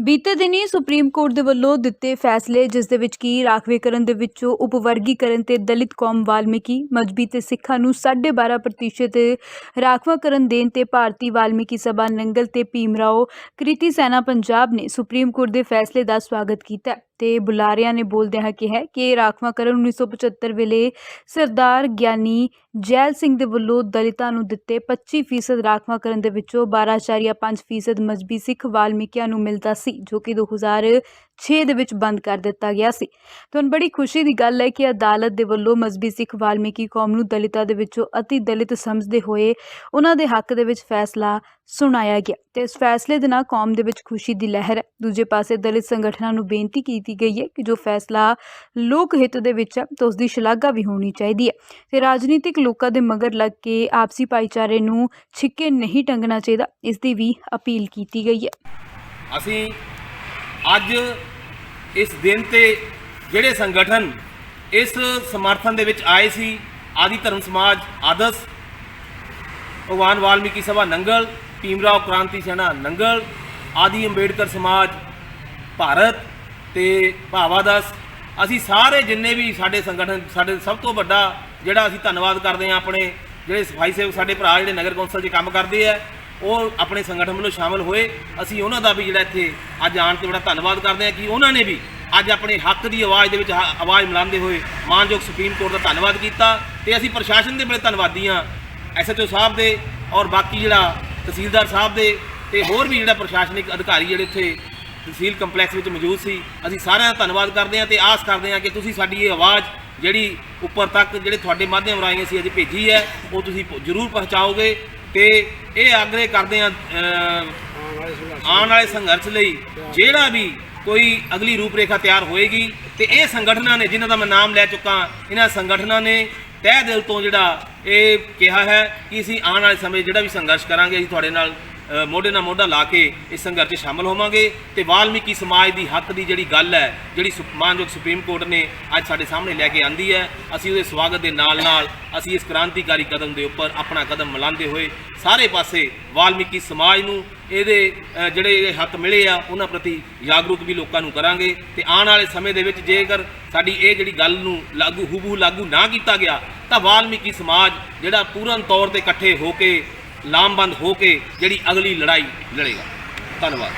ਬੀਤੇ ਦਿਨੀ supreme court ਦੇ ਵੱਲੋਂ ਦਿੱਤੇ ਫੈਸਲੇ, ਜਿਸ ਦੇ ਵਿੱਚ ਕੀ ਰਾਖਵੇਂਕਰਨ ਦੇ ਵਿੱਚੋਂ ਉਪਵਰਗੀਕਰਨ ਤੇ ਦਲਿਤ ਕੌਮ ਵਾਲਮੀਕੀ, ਮਜਬੀ ਤੇ ਸਿੱਖਾਂ ਨੂੰ 12.5% ਰਾਖਵਾਂਕਰਨ ਦੇਣ ਤੇ ਭਾਰਤੀ ਵਾਲਮੀਕੀ ਸਭਾ ਨੰਗਲ ਤੇ ਭੀਮਰਾਓ ਕ੍ਰਿਤੀ ਸੈਨਾ ਪੰਜਾਬ ਨੇ ਸੁਪਰੀਮ ਕੋਰਟ ਦੇ ਫੈਸਲੇ ਦਾ ਸਵਾਗਤ ਕੀਤਾ ਤੇ ਬੁਲਾਰਿਆਂ ਨੇ ਬੋਲਦਿਆਂ ਕਿਹਾ ਕਿ ਇਹ ਰਾਖਵਾਂਕਰਨ 1975 ਵੇਲੇ ਸਰਦਾਰ ਗਿਆਨੀ ਜੈਲ ਸਿੰਘ ਦੇ ਵੱਲੋਂ ਦਲਿਤਾਂ ਨੂੰ ਦਿੱਤੇ 25% ਰਾਖਵਾਂਕਰਨ ਦੇ ਵਿੱਚੋਂ 12.5% ਮਜਬੀ ਸਿੱਖ ਵਾਲਮੀਕੀਆਂ ਨੂੰ ਮਿਲਦਾ ਸੀ, ਜੋ ਕਿ 2006 ਦੇ ਵਿੱਚ ਬੰਦ ਕਰ ਦਿੱਤਾ ਗਿਆ ਸੀ। ਤਾਂ ਹੁਣ ਬੜੀ ਖੁਸ਼ੀ ਦੀ ਗੱਲ ਹੈ ਕਿ ਅਦਾਲਤ ਦੇ ਵੱਲੋਂ ਮਜਬੀ ਸਿੱਖ ਵਾਲਮੀਕੀ ਕੌਮ ਨੂੰ ਦਲਿਤਾਂ ਦੇ ਵਿੱਚੋਂ ਅਤੀ ਦਲਿਤ ਸਮਝਦੇ ਹੋਏ ਉਹਨਾਂ ਦੇ ਹੱਕ ਦੇ ਵਿੱਚ ਫੈਸਲਾ ਸੁਣਾਇਆ ਗਿਆ। ਤੇ ਇਸ ਫੈਸਲੇ ਦੇ ਨਾਲ ਕੌਮ ਦੇ ਵਿੱਚ ਖੁਸ਼ੀ ਦੀ ਲਹਿਰ ਹੈ। ਦੂਜੇ ਪਾਸੇ ਦਲਿਤ ਸੰਗਠਨਾਂ ਨੂੰ ਬੇਨਤੀ ਕੀਤੀ ਗਈ ਹੈ ਕਿ ਜੋ ਫੈਸਲਾ ਲੋਕ ਹਿੱਤ ਦੇ ਵਿੱਚ ਹੈ, ਤਾਂ ਉਸ ਦੀ ਸ਼ਲਾਘਾ ਵੀ ਹੋਣੀ ਚਾਹੀਦੀ ਹੈ। ਤੇ ਰਾਜਨੀਤਿਕ ਲੋਕਾਂ ਦੇ ਮਗਰ ਲੱਗ ਕੇ ਆਪਸੀ ਭਾਈਚਾਰੇ ਨੂੰ ਛਿੱਕੇ ਨਹੀਂ ਟੰਗਣਾ ਚਾਹੀਦਾ, ਇਸ ਦੀ ਵੀ ਅਪੀਲ ਕੀਤੀ ਗਈ ਹੈ। ਅਸੀਂ ਅੱਜ ਇਸ ਦਿਨ ਤੇ ਜਿਹੜੇ ਸੰਗਠਨ ਇਸ ਸਮਰਥਨ ਦੇ ਵਿੱਚ ਆਏ ਸੀ, ਆਦਿ ਧਰਮ ਸਮਾਜ, ਆਦਰਸ਼, ਭਗਵਾਨ ਵਾਲਮੀਕੀ ਸਭਾ ਨੰਗਲ, ਭੀਮਰਾਓ ਕ੍ਰਾਂਤੀ ਸੈਨਾ ਨੰਗਲ, ਆਦਿ ਅੰਬੇਡਕਰ ਸਮਾਜ, ਭਾਰਤ ਤੇ ਭਾਵਾਦਾਸ, ਅਸੀਂ ਸਾਰੇ ਜਿੰਨੇ ਵੀ ਸਾਡੇ ਸੰਗਠਨ, ਸਾਡੇ ਸਭ ਤੋਂ ਵੱਡਾ ਜਿਹੜਾ ਅਸੀਂ ਧੰਨਵਾਦ ਕਰਦੇ ਹਾਂ ਆਪਣੇ ਜਿਹੜੇ ਸਫ਼ਾਈ ਸੇਵਕ ਸਾਡੇ ਭਰਾ ਜਿਹੜੇ ਨਗਰ ਕੌਂਸਲ 'ਚ ਕੰਮ ਕਰਦੇ ਆ ਉਹ ਆਪਣੇ ਸੰਗਠਨ ਵੱਲੋਂ ਸ਼ਾਮਲ ਹੋਏ। ਅਸੀਂ ਉਹਨਾਂ ਦਾ ਵੀ ਜਿਹੜਾ ਇੱਥੇ ਅੱਜ ਆਉਣ ਤੇ ਬੜਾ ਧੰਨਵਾਦ ਕਰਦੇ ਹਾਂ ਕਿ ਉਹਨਾਂ ਨੇ ਵੀ ਅੱਜ ਆਪਣੇ ਹੱਕ ਦੀ ਆਵਾਜ਼ ਦੇ ਵਿੱਚ ਹ- ਆਵਾਜ਼ ਮਿਲਾਉਂਦੇ ਹੋਏ ਮਾਨਯੋਗ ਸੁਪਰੀਮ ਕੋਰਟ ਦਾ ਧੰਨਵਾਦ ਕੀਤਾ ਤੇ ਅਸੀਂ ਪ੍ਰਸ਼ਾਸਨ ਦੇ ਬੜੇ ਧੰਨਵਾਦੀ ਹਾਂ ਐਸਐਚਓ ਸਾਹਿਬ ਦੇ ਔਰ ਬਾਕੀ ਜਿਹੜਾ ਤਹਿਸੀਲਦਾਰ ਸਾਹਿਬ ਦੇ ਤੇ ਹੋਰ ਵੀ ਜਿਹੜਾ ਪ੍ਰਸ਼ਾਸਨਿਕ ਅਧਿਕਾਰੀ ਜਿਹੜੇ ਇੱਥੇ ਤਹਿਸੀਲ ਕੰਪਲੈਕਸ ਵਿੱਚ ਮੌਜੂਦ ਸੀ, ਅਸੀਂ ਸਾਰਿਆਂ ਦਾ ਧੰਨਵਾਦ ਕਰਦੇ ਹਾਂ ਤੇ ਆਸ ਕਰਦੇ ਹਾਂ ਕਿ ਤੁਸੀਂ ਸਾਡੀ ਇਹ ਆਵਾਜ਼ ਜਿਹੜੀ ਉੱਪਰ ਤੱਕ ਜਿਹੜੇ ਤੁਹਾਡੇ ਮਾਧਿਅਮ ਰਾਹੀਂ ਅਸੀਂ ਅੱਜ ਭੇਜੀ ਹੈ, ਉਹ ਤੁਸੀਂ ਜ਼ਰੂਰ ਪਹੁੰਚਾਓਗੇ। ਤੇ ਇਹ ਆਗਰੇ ਕਰਦੇ ਹਾਂ ਆਉਣ ਵਾਲੇ ਸੰਘਰਸ਼ ਲਈ ਜਿਹੜਾ ਵੀ ਕੋਈ ਅਗਲੀ ਰੂਪਰੇਖਾ ਤਿਆਰ ਹੋਏਗੀ ਤੇ ਇਹ ਸੰਗਠਨਾਂ ਨੇ ਜਿਨ੍ਹਾਂ ਦਾ ਮੈਂ ਨਾਮ ਲੈ ਚੁੱਕਾ, ਇਹਨਾਂ ਸੰਗਠਨਾਂ ਨੇ ਤਹਿ ਦਿਲ ਤੋਂ ਜਿਹੜਾ ਇਹ ਕਿਹਾ ਹੈ ਕਿ ਅਸੀਂ ਆਉਣ ਵਾਲੇ ਸਮੇਂ ਜਿਹੜਾ ਵੀ ਸੰਘਰਸ਼ ਕਰਾਂਗੇ, ਅਸੀਂ ਤੁਹਾਡੇ ਨਾਲ ਮੋਢੇ ਨਾਲ ਮੋਢਾ ਲਾ ਕੇ ਇਸ ਸੰਘਰਸ਼ 'ਚ ਸ਼ਾਮਲ ਹੋਵਾਂਗੇ ਤੇ ਵਾਲਮੀਕੀ ਸਮਾਜ ਦੀ ਹੱਕ ਦੀ ਜਿਹੜੀ ਗੱਲ ਹੈ, ਜਿਹੜੀ ਸੁ- ਮਾਨਯੋਗ ਸੁਪਰੀਮ ਕੋਰਟ ਨੇ ਅੱਜ ਸਾਡੇ ਸਾਹਮਣੇ ਲੈ ਕੇ ਆਂਦੀ ਹੈ, ਅਸੀਂ ਉਹਦੇ ਸਵਾਗਤ ਦੇ ਨਾਲ ਨਾਲ ਅਸੀਂ ਇਸ ਕ੍ਰਾਂਤੀਕਾਰੀ ਕਦਮ ਦੇ ਉੱਪਰ ਆਪਣਾ ਕਦਮ ਮਿਲਾਉਂਦੇ ਹੋਏ ਸਾਰੇ ਪਾਸੇ ਵਾਲਮੀਕੀ ਸਮਾਜ ਨੂੰ ਇਹਦੇ ਜਿਹੜੇ ਇਹ ਹੱਕ ਮਿਲੇ ਆ, ਉਹਨਾਂ ਪ੍ਰਤੀ ਜਾਗਰੂਕ ਵੀ ਲੋਕਾਂ ਨੂੰ ਕਰਾਂਗੇ ਤੇ ਆਉਣ ਵਾਲੇ ਸਮੇਂ ਦੇ ਵਿੱਚ ਜੇਕਰ ਸਾਡੀ ਇਹ ਜਿਹੜੀ ਗੱਲ ਨੂੰ ਲਾਗੂ ਹੂਬੂ ਲਾਗੂ ਨਾ ਕੀਤਾ ਗਿਆ, ਤਾਂ ਵਾਲਮੀਕੀ ਸਮਾਜ ਜਿਹੜਾ ਪੂਰਨ ਤੌਰ ਤੇ ਇਕੱਠੇ ਹੋ ਕੇ ਲਾਮਬੰਦ ਹੋ ਕੇ ਜਿਹੜੀ ਅਗਲੀ ਲੜਾਈ ਲੜੇਗਾ। ਧੰਨਵਾਦ।